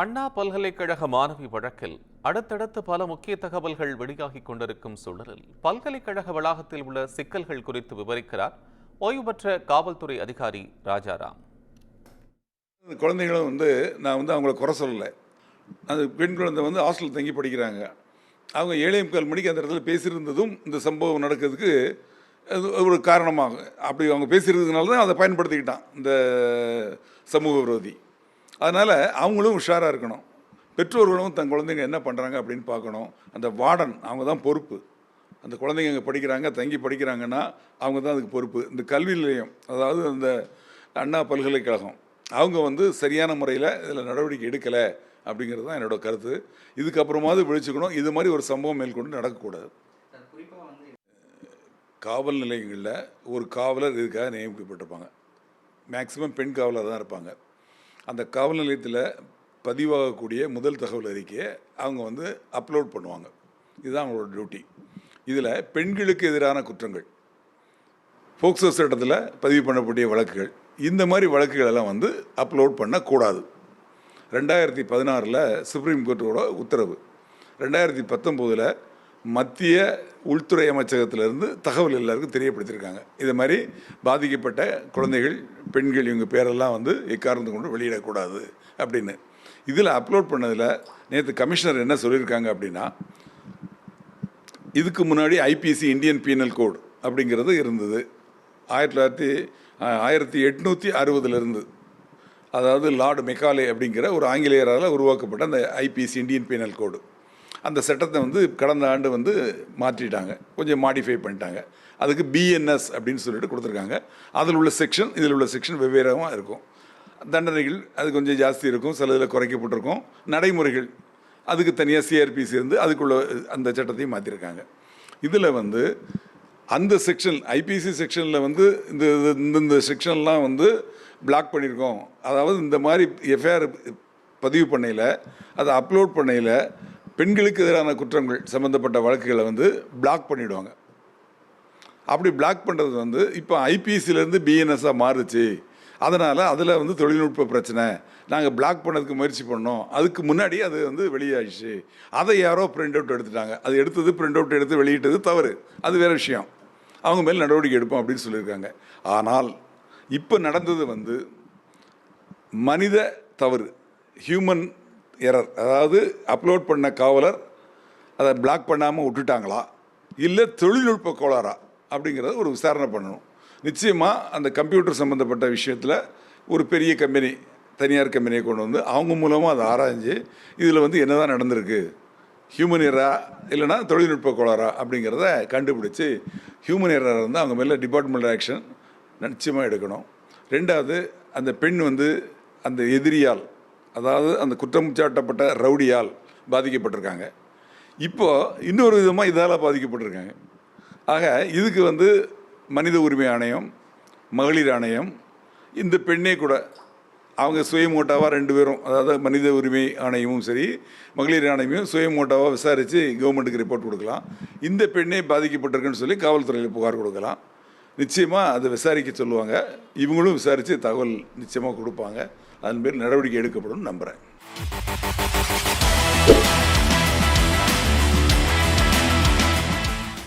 அண்ணா பல்கலைக்கழக மாணவி வழக்கில் அடுத்தடுத்து பல முக்கிய தகவல்கள் வெளியாகிக் கொண்டிருக்கும் சூழலில் பல்கலைக்கழக வளாகத்தில் உள்ள சிக்கல்கள் குறித்து விவரிக்கிறார் ஓய்வு பெற்ற காவல்துறை அதிகாரி ராஜாராம். குழந்தைகளும் வந்து நான் வந்து அவங்கள குறை சொல்லலை. அந்த பெண் குழந்தை வந்து ஹாஸ்டலில் தங்கி படிக்கிறாங்க. அவங்க ஏழை முக்கால் மணிக்கு அந்த இடத்துல பேசியிருந்ததும் இந்த சம்பவம் நடக்கிறதுக்கு அது ஒரு காரணமாகும் அப்படி அவங்க பேசியிருந்ததுனால தான் அதை பயன்படுத்திக்கிட்டான் இந்த சமூக விரோதி. அதனால் அவங்களும் உஷாராக இருக்கணும். பெற்றோர்களும் தன் குழந்தைங்க என்ன பண்ணுறாங்க அப்படின்னு பார்க்கணும். அந்த வார்டன் அவங்க தான் பொறுப்பு. அந்த குழந்தைங்க அங்கே படிக்கிறாங்க தங்கி படிக்கிறாங்கன்னா அவங்க தான் அதுக்கு பொறுப்பு. இந்த கல்வி நிலையம் அதாவது அந்த அண்ணா பல்கலைக்கழகம் அவங்க வந்து சரியான முறையில் இதில் நடவடிக்கை எடுக்கலை அப்படிங்கிறது தான் என்னோட கருத்து. இதுக்கப்புறமாவது விழிச்சுக்கணும். இது மாதிரி ஒரு சம்பவம் மேற்கொண்டு நடக்கக்கூடாது. காவல் நிலையங்களில் ஒரு காவலர் இதுக்காக நியமிக்கப்பட்டிருப்பாங்க. மேக்சிமம் பெண் காவலர் தான் இருப்பாங்க. அந்த காவல் நிலையத்தில் பதிவாகக்கூடிய முதல் தகவல் அறிக்கையை அவங்க வந்து அப்லோட் பண்ணுவாங்க. இதுதான் அவங்களோட டியூட்டி இதில் பெண்களுக்கு எதிரான குற்றங்கள். போக்சோ சட்டத்தில் பதிவு பண்ணக்கூடிய வழக்குகள். இந்த மாதிரி வழக்குகள் எல்லாம் வந்து அப்லோட் பண்ணக்கூடாது. ரெண்டாயிரத்தி பதினாறில் சுப்ரீம் கோர்ட்டோட உத்தரவு. ரெண்டாயிரத்தி பத்தொம்போதில் மத்திய உள்துறை அமைச்சகத்திலிருந்து தகவல் எல்லாருக்கும் தெரியப்படுத்தியிருக்காங்க. இது மாதிரி பாதிக்கப்பட்ட குழந்தைகள் பெண்கள் இவங்க பேரெல்லாம் வந்து எக்காரணத்து கொண்டு வெளியிடக்கூடாது அப்படின்னு. இதில் அப்லோட் பண்ணதில் நேற்று கமிஷனர் என்ன சொல்லியிருக்காங்க அப்படின்னா இதுக்கு முன்னாடி ஐபிசி இந்தியன் பீனல் கோட் அப்படிங்கிறது இருந்தது. ஆயிரத்தி தொள்ளாயிரத்தி ஆயிரத்தி எட்நூற்றி அறுபதுலேருந்து அதாவது லார்டு மெக்காலே அப்படிங்கிற ஒரு ஆங்கிலேயரால் உருவாக்கப்பட்ட அந்த ஐபிசி இந்தியன் பீனல் கோடு. அந்த சட்டத்தை வந்து கடந்த ஆண்டு வந்து மாற்றிட்டாங்க. கொஞ்சம் மாடிஃபை பண்ணிட்டாங்க. அதுக்கு பிஎன்எஸ் அப்படின்னு சொல்லிட்டு கொடுத்துருக்காங்க. அதில் உள்ள செக்ஷன் இதில் உள்ள செக்ஷன் வெவ்வேறாகவும் இருக்கும். தண்டனைகள் அது கொஞ்சம் ஜாஸ்தி இருக்கும். சில இதில் குறைக்கப்பட்டிருக்கும். நடைமுறைகள் அதுக்கு தனியாக சிஆர்பிசி இருந்து அதுக்குள்ள அந்த சட்டத்தையும் மாற்றிருக்காங்க. இதில் வந்து அந்த செக்ஷன் ஐபிசி செக்ஷனில் வந்து இந்த இந்த இந்த செக்ஷன்லாம் வந்து பிளாக் பண்ணியிருக்கோம். அதாவது இந்த மாதிரி எஃப்ஐஆர் பதிவு பண்ணையில் அதை அப்லோட் பண்ணையில் பெண்களுக்கு எதிரான குற்றங்கள் சம்மந்தப்பட்ட வழக்குகளை வந்து பிளாக் பண்ணிவிடுவாங்க அப்படி பிளாக் பண்ணுறது வந்து இப்போ ஐபிசிலேருந்து பிஎன்எஸ்ஸாக மாறுச்சு. அதனால் அதில் வந்து தொழில்நுட்ப பிரச்சனை. நாங்கள் பிளாக் பண்ணதுக்கு முயற்சி பண்ணோம். அதுக்கு முன்னாடி அது வந்து வெளியாகிடுச்சு அதை யாரோ பிரிண்ட் அவுட் எடுத்துட்டாங்க. அது எடுத்தது பிரிண்ட் அவுட் எடுத்து வெளியிட்டது தவறு. அது வேறு விஷயம். அவங்க மேல் நடவடிக்கை எடுப்போம் அப்படின்னு சொல்லியிருக்காங்க. ஆனால் இப்போ நடந்தது வந்து மனித தவறு. ஹியூமன் எரர் அதாவது அப்லோட் பண்ண காவலர் அதை பிளாக் பண்ணாமல் விட்டுட்டாங்களா? இல்லை தொழில்நுட்ப கோளாறா? அப்படிங்கிறத ஒரு விசாரணை பண்ணணும். நிச்சயமாக அந்த கம்ப்யூட்டர் சம்மந்தப்பட்ட விஷயத்தில் ஒரு பெரிய கம்பெனி தனியார் கம்பெனியை கொண்டு வந்து அவங்க மூலமாக அதை ஆராய்ஞ்சு இதில் வந்து என்னதான் நடந்திருக்கு? ஹியூமன் எரா இல்லைன்னா தொழில்நுட்ப கோளாறா அப்படிங்கிறத கண்டுபிடிச்சி ஹியூமன் எரர் வந்து அவங்க மேலே டிபார்ட்மெண்ட் ஆக்ஷன் நிச்சயமாக எடுக்கணும். ரெண்டாவது அந்த பெண் வந்து அந்த எதிரியால் அதாவது அந்த குற்றம் சாட்டப்பட்ட ரவுடியால் பாதிக்கப்பட்டிருக்காங்க. இப்போது இன்னொரு விதமாக இதால் பாதிக்கப்பட்டிருக்காங்க. ஆக இதுக்கு வந்து மனித உரிமை ஆணையம் மகளிர் ஆணையம் இந்த பெண்ணே கூட அவங்க சுயமோட்டாவாக ரெண்டு பேரும் அதாவது மனித உரிமை ஆணையமும் சரி மகளிர் ஆணையமும் சுயமோட்டாவாக விசாரித்து கவர்மெண்ட்டுக்கு ரிப்போர்ட் கொடுக்கலாம். இந்த பெண்ணே பாதிக்கப்பட்டிருக்குன்னு சொல்லி காவல்துறையில் புகார் கொடுக்கலாம். நிச்சயமாக அதை விசாரிக்க சொல்லுவாங்க. இவங்களும் விசாரித்து தகவல் நிச்சயமாக கொடுப்பாங்க. அதன் பேர் நடவடிக்கை எடுக்கப்படும் நம்புகிறேன்